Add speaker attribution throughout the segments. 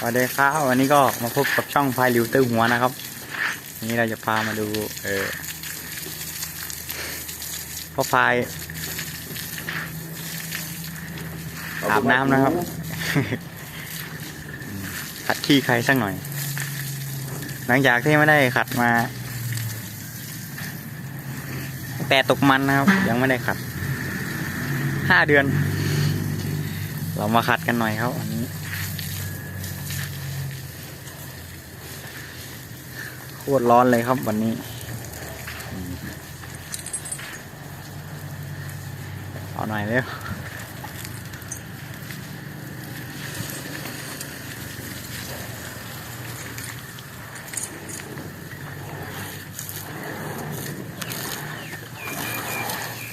Speaker 1: สวัสดีครับวันนี้ก็มาพบกับช่องพายริวเตอร์หัวนะครับนนี้เราจะพามาดู เออพ่อพายอาบน้ำนะครับขัดขี้ใครสักหน่อย หลังจากที่ไม่ได้ขัดมา แต่ตกมันนะครับ ยังไม่ได้ขัดห้าเดือน เรามาขัดกันหน่อยครับวันนี้ โคตรร้อนเลยครับวันนี้อืมเอาหน่อยเร็ว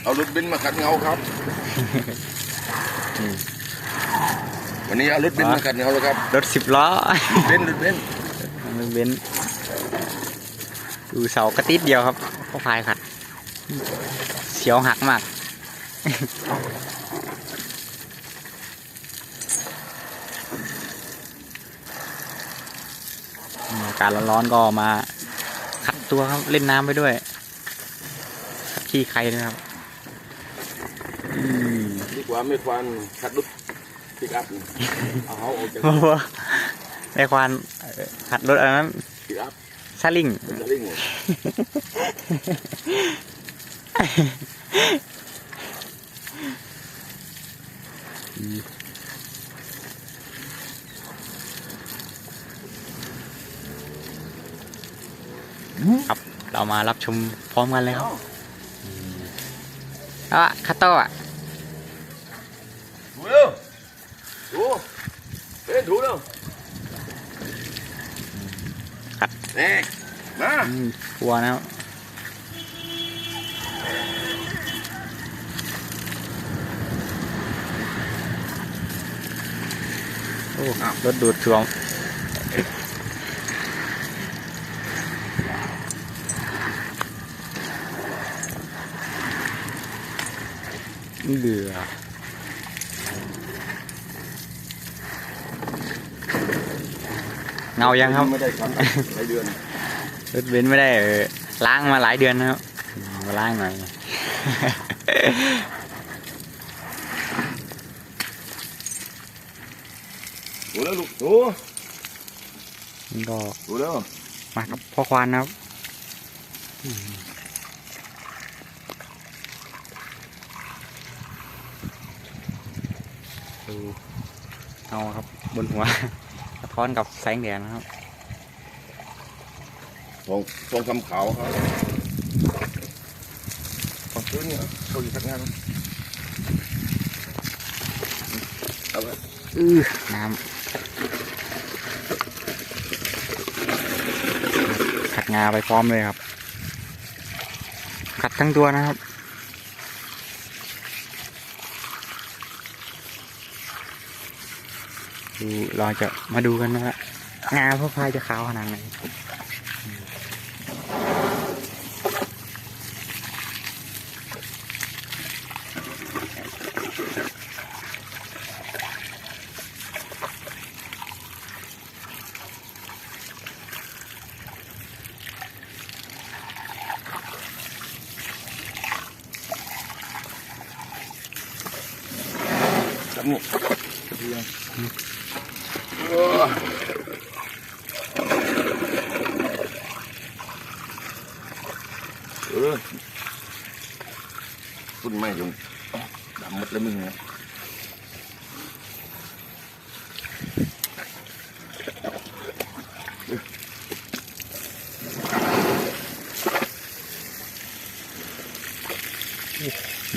Speaker 2: เอารถเบนซ์มาขัดเงาครับ
Speaker 1: อืม
Speaker 2: วันนี้เอารถเบนซ์มาขัดเงาแล้วครับ
Speaker 1: รถสิบล้อ
Speaker 2: เบนซ์รถเบนซ์
Speaker 1: มันเบนซ์ ดูเสากระติดเดียวครับก็พายขัดเสียวหักมาก อากาศร้อนๆก็มาขัดตัวครับ เล่นน้ำไปด้วยขัดขี้ใครด้วยครับอืม
Speaker 2: ดีกว่าไม่ควานขัดรถปิกอัพนี่เอาเขาออกจาก
Speaker 1: เพราะว่าในควานเอ่อขัดรถอันนั้น
Speaker 2: ปิกอัพ
Speaker 1: ซาลิง
Speaker 2: เป็นจะลิ่ง
Speaker 1: ครับเรามารับชมพร้อมกันเลยครับอะคัตโต้อะ
Speaker 2: ถูเร็วถูเบนซ์ถูเร็ว
Speaker 1: ขัด
Speaker 2: เน่มา
Speaker 1: อืมกลัวนะครับโอ้รถดูดถ่วงเหลือ เงายังครับ
Speaker 2: ไม่ได้ขัดหลายเดือน
Speaker 1: รถเบนซ์ไม่ได้เออล้างมาหลายเดือนนะครับอืมมาล้างหน่อย
Speaker 2: ถูแล้วลูกถู
Speaker 1: นี่ก็
Speaker 2: ถูแล้ว
Speaker 1: มากับพ่อควานนะครับอืมดูเอาครับบนหัวสะท้อนกับแสงแดดนะครับ
Speaker 2: ทองทองคำขาวครับของซื้อเนี่ยเขาอยู่ทักงานนะเอาไป
Speaker 1: อือน้ำขัดงาไปพร้อมเลยครับ ขัดทั้งตัวนะครับ ดูเราจะมาดูกันนะว่างาพ่อพายจะขาวขนาดไหน
Speaker 2: จับนี่โอ้ เออคุณไม่ยงดำหมดแล้วมึงนะ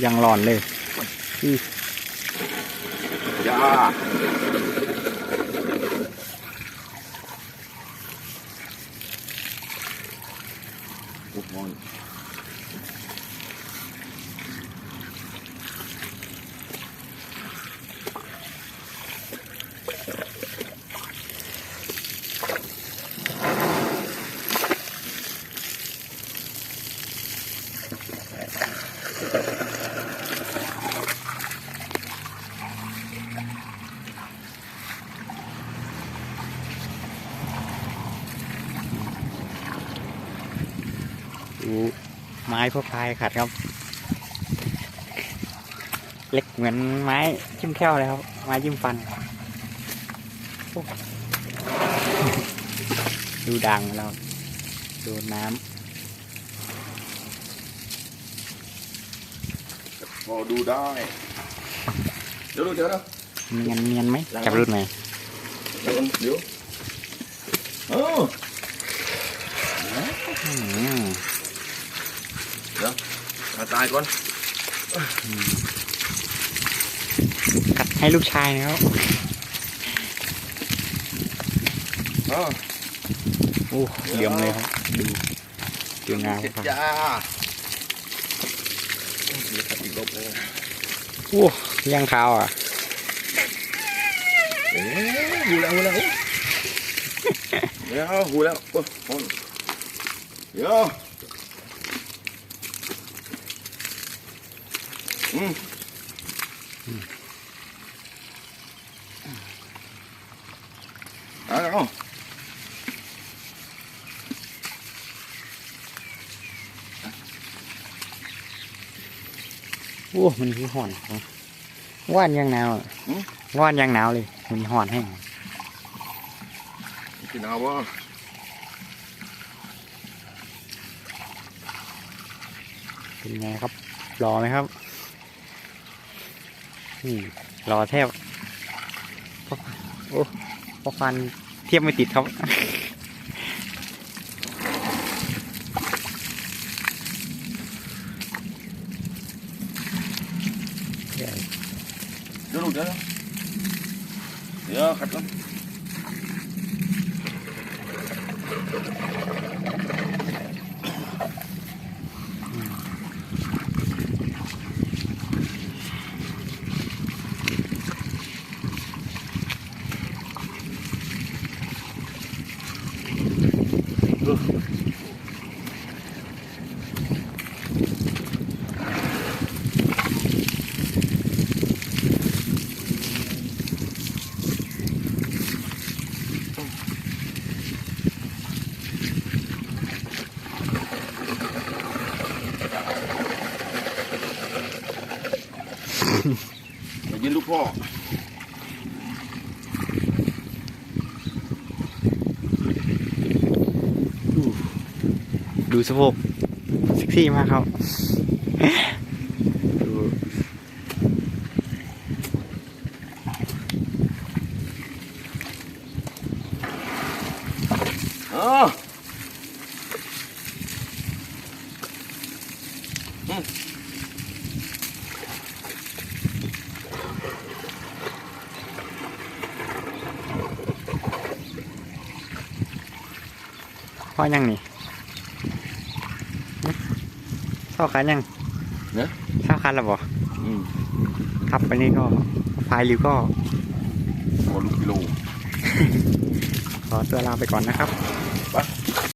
Speaker 1: ยังร้อนเลย อื้อ
Speaker 2: จ้
Speaker 1: ดูไม้พวกพายขัดครับ เล็กเหมือนไม้จิ้มแค่วเลยครับ ไม้จิ้มฟันโอ้ดูดังแล้วโดนน้
Speaker 2: พอดูได้ เดี๋ยวดูเดี๋ยวนะำ
Speaker 1: เนียนเนียนไหม
Speaker 2: หลัง
Speaker 1: จับรุ่นไหน
Speaker 2: เดี๋ยวเดี๋ยว เออ
Speaker 1: อืม
Speaker 2: มาตายก่อน
Speaker 1: กัดให้ลูกชายนะครับ
Speaker 2: เออ
Speaker 1: โอ้เหลี่ยมเลยครับดูดูงาม
Speaker 2: เสร็จ
Speaker 1: ครับ
Speaker 2: จ้าเดี๋ยวขัดอีกรอบเลย
Speaker 1: โอ้ยังขาวอะ
Speaker 2: เอ๊ะหูแล้วหูแล้วเดี๋ยวหูแล้วโอ้โหเดี๋ยว อืมเอาเอา
Speaker 1: โอ้มันคือห่อนครับว่านยังหนาวอะว่านยังหนาวเลย มันห่อนแห้ง
Speaker 2: กินเอาวะ
Speaker 1: เป็นไงครับรอไหมครับ รอแทบโอ้พอฟันเทียบไม่ติดครับ
Speaker 2: เดี๋ยวลูกเดี๋ยวเดี๋ยวขัดก่อน พ่อ
Speaker 1: ดูสะโพกเซ็กซี่มากครับดู
Speaker 2: เออ
Speaker 1: พ่อยังนี่เท่าคันยัง
Speaker 2: เนี่ย
Speaker 1: เท่าคันแล้วบ่
Speaker 2: อืม
Speaker 1: ขับไปนี่ก็พายริวก็
Speaker 2: พอลูกกิโล
Speaker 1: ขอตัวลาไปก่อนนะครับ
Speaker 2: ไป